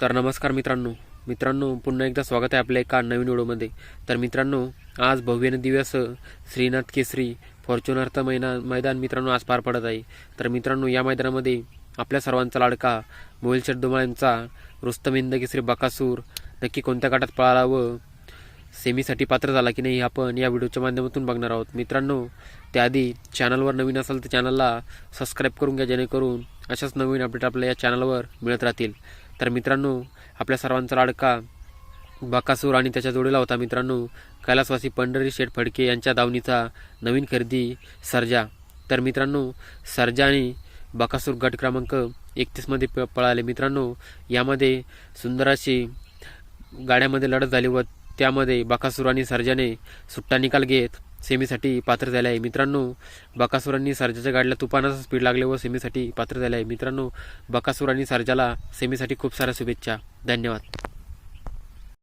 तर नमस्कार मित्रांनो. मित्रांनो पुन्हा एकदा स्वागत आहे आपल्या एका नवीन व्हिडिओमध्ये. तर मित्रांनो आज भव्य दिवस श्रीनाथ केसरी फॉर्च्युनरचं मैना मैदान मित्रांनो आज पार पडत आहे. तर मित्रांनो या मैदानामध्ये आपल्या सर्वांचा लाडका मोहिल शेट्डुमाळ यांचा रुस्तमिंद केसरी बकासूर नक्की कोणत्या गटात पळाला व सेमीसाठी पात्र झाला की नाही हे आपण या व्हिडिओच्या माध्यमातून बघणार आहोत. मित्रांनो त्याआधी चॅनलवर नवीन असाल तर चॅनलला सबस्क्राईब करून घ्या जेणेकरून अशाच नवीन अपडेट आपल्या या चॅनलवर मिळत राहतील. तर मित्रांनो आपल्या सर्वांचा लाडका बकासूर आणि त्याच्या जोडीला होता मित्रांनो कैलासवासी पंढरी शेठ फडके यांच्या दावणीचा नवीन खरेदी सर्जा. तर मित्रांनो सर्जा आणि बकासूर गट क्रमांक एकतीसमध्ये प पळाले. मित्रांनो यामध्ये सुंदर अशी गाड्यामध्ये लढत झाली व त्यामध्ये बकासूर आणि सर्जाने सुट्टा निकाल घेत सेमीसाठी पात्र झाले आहे. मित्रांनो बकासुरांनी सर्जाच्या गाडीला तुफानाचा स्पीड लागले व सेमीसाठी पात्र झाले आहे. मित्रांनो बकासूर आणि सर्जाला सेमीसाठी खूप साऱ्या शुभेच्छा. धन्यवाद.